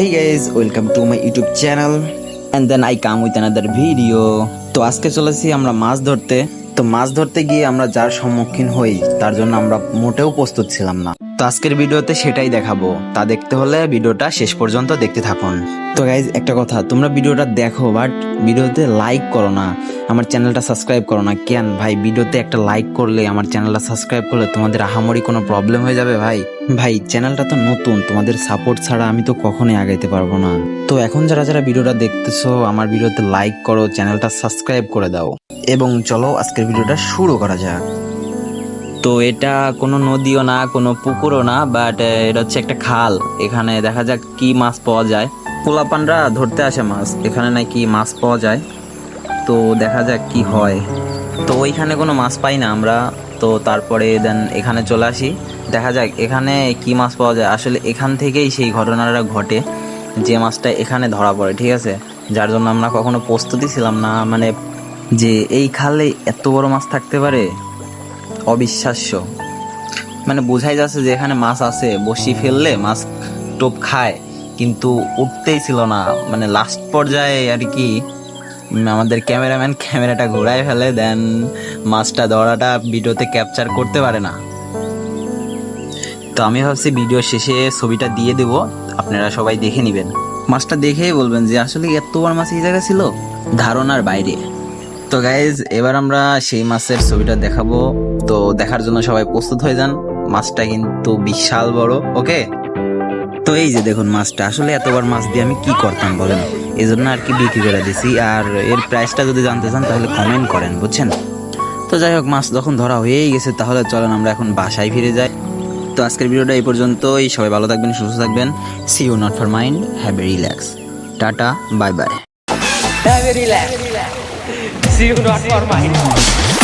Welcome to my YouTube channel and then I come with another video তো আজকে চলেছি আমরা মাছ ধরতে। তো মাছ ধরতে গিয়ে আমরা যার সম্মুখীন হই, তার জন্য আমরা মোটেও প্রস্তুত ছিলাম না। তো আজকের ভিডিওতে সেটাই দেখাবো। তা দেখতে হলে ভিডিওটা শেষ পর্যন্ত দেখতে থাকুন। তো গাইজ একটা কথা, তোমরা ভিডিওটা দেখো বাট ভিডিওতে লাইক করো না। আমার চ্যানেলটা সাবস্ক্রাইব করো না। কেন ভাই, ভিডিওতে একটা লাইক করলে, আমার চ্যানেলটা সাবস্ক্রাইব করলে তোমাদের আহামরি কোনো প্রবলেম হয়ে যাবে ভাই? ভাই, চ্যানেলটা তো নতুন, তোমাদের সাপোর্ট ছাড়া আমি তো কখনোই আগাইতে পারব না। তো এখন যারা যারা ভিডিওটা দেখতেছো, আমার ভিডিওতে লাইক করো, চ্যানেলটা সাবস্ক্রাইব করে দাও। এবং চলো, আজকের ভিডিওটা শুরু করা যাক। তো এটা কোনো নদীও না, কোনো পুকুরও না বাট এটা হচ্ছে একটা খাল। এখানে দেখা যাক কি মাছ পাওয়া যায়। পোলাপানরা ধরতে আসে মাছ। এখানে নাকি মাছ পাওয়া যায়। তো দেখা যাক কি হয়। তো ওইখানে কোনো মাছ পাই না আমরা। তো তারপরে দেন এখানে চলে আসি। দেখা যাক এখানে কি মাছ পাওয়া যায়। আসলে এখান থেকেই সেই ঘটনাটা ঘটে, যে মাছটা এখানে ধরা পড়ে, ঠিক আছে? যার জন্য আমরা কখনো প্রস্তুতি ছিলাম না। মানে যে এই খালে এত বড় মাছ থাকতে পারে অবিশ্বাস্য। মানে বোঝাই যাচ্ছে যে এখানে মাছ আছে বসি ফেললে মাছ টোপ খায়, কিন্তু উঠতেই ছিল না। মানে লাস্ট পর্যায়ে আর কি আমাদের ক্যামেরাম্যান ক্যামেরাটা ঘোরায় ফেলে দেন মাছটা ধরাটা ভিডিওতে ক্যাপচার করতে পারে না। তো আমি ভাবছি ভিডিও শেষে ছবিটা দিয়ে দেব, আপনারা সবাই দেখে নেবেন। মাছটা দেখেই বলবেন যে, আসলে এত বড় মাছ এই জায়গায় ছিল? ধারণার বাইরে। তো গাইজ এবার আমরা সেই মাছের ছবিটা দেখাবো। তো দেখার জন্য সবাই প্রস্তুত হয়ে যান। মাছটা কিন্তু বিশাল বড়, ওকে? তো এই যে দেখুন মাছটা, আসলে এতবার মাছ দিয়ে আমি কি করতাম বলেন? এই জন্য আর কি বিক্রি করে দিছি। আর এর প্রাইসটা যদি জানতে চান, তাহলে কমেন্ট করেন, বুঝছেন? তো যাই হোক, মাছ যখন ধরা হয়েই গেছে, তাহলে চলেন আমরা এখন বাসায় ফিরে যাই। তো আজকের ভিডিওটা এই পর্যন্তই। সবাই ভালো থাকবেন, সুস্থ থাকবেন। See you not for mind have a relax tata bye bye relax. See you not for mine.